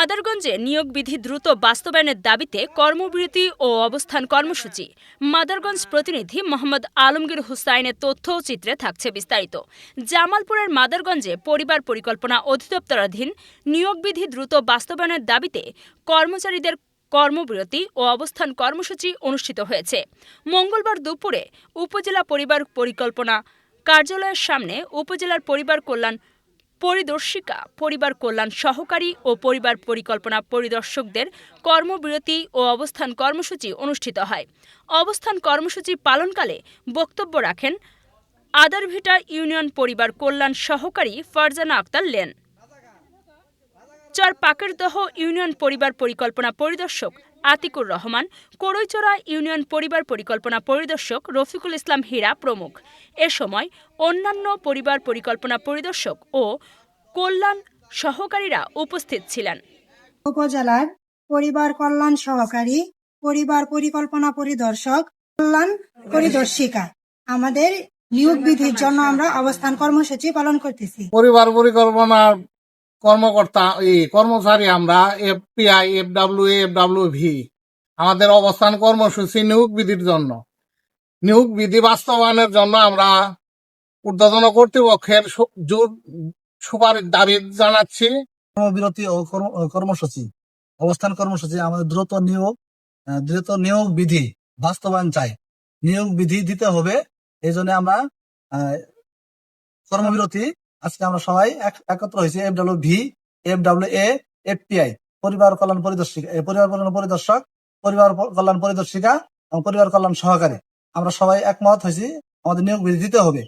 মাদারগঞ্জে নিয়োগ বিধি দ্রুত বাস্তবায়নের দাবিতে কর্মবিরতি ও অবস্থান কর্মসূচি। মাদারগঞ্জ প্রতিনিধি মোহাম্মদ আলমগীর হুসাইনের তথ্য চিত্রে থাকছে বিস্তারিত। জামালপুরের মাদারগঞ্জে পরিবার পরিকল্পনা অধিদপ্তরাধীন নিয়োগ বিধি দ্রুত বাস্তবায়নের দাবিতে কর্মচারীদের কর্মবিরতি ও অবস্থান কর্মসূচি অনুষ্ঠিত হয়েছে। মঙ্গলবার দুপুরে উপজেলা পরিবার পরিকল্পনা কার্যালয়ের সামনে উপজেলার পরিবার কল্যাণ পরিদর্শিকা, পরিবার কল্যাণ সহকারী ও পরিবার পরিকল্পনা পরিদর্শকদের কর্মবিরতি ও অবস্থান কর্মসূচি অনুষ্ঠিত হয়। অবস্থান কর্মসূচি পালনকালে বক্তব্য রাখেন আদারভিটা ইউনিয়ন পরিবার কল্যাণ সহকারী ফারজানা আক্তার লেন। চর পাকেরদহ ইউনিয়ন পরিবার পরিকল্পনা পরিদর্শক আতিকুর রহমান করইচড়া ইউনিয়ন পরিবার পরিকল্পনা পরিদর্শক রফিকুল ইসলাম হীরা প্রমুখ। এ সময় অন্যান্য পরিবার পরিকল্পনা পরিদর্শক ও কল্যাণ সহকারীরা উপস্থিত ছিলেন। উপজেলার পরিবার কল্যাণ সহকারী পরিবার পরিকল্পনা পরিদর্শক কল্যাণ পরিদর্শিকা। আমাদের নিয়োগ বিধির জন্য আমরা অবস্থান কর্মসূচি পালন করতেছি। পরিবার পরিকল্পনা কর্মকর্তা কর্মচারী আমরা FPI F W F W V. আমাদের অবস্থান কর্মসূচি নিয়োগ বিধির জন্য। নিয়োগ বিধি বাস্তবায়নের জন্য আমরা ঊর্ধ্বতন কর্তৃপক্ষের সুপারিশ দাবি জানাচ্ছি। কর্মবিরতি ও কর্ম- কর্মসূচি, অবস্থান কর্মসূচি আমাদের দ্রুত নিয়োগ দ্রুত নিয়োগ বিধি বাস্তবায়ন চাই। নিয়োগ বিধি দিতে হবে, এই জন্য আমরা কর্মবিরতি আজকে আমরা সবাই এক- একত্র হয়েছি F W V F W A F P I পরিবার কল্যাণ পরিদর্শিকা পরিবার কল্যাণ পরিদর্শক, পরিবার কল্যাণ পরিদর্শিকা এবং পরিবার কল্যাণ সহকারে। আমরা সবাই একমত হয়েছি, আমাদের নিয়োগ বিধি দিতে হবে।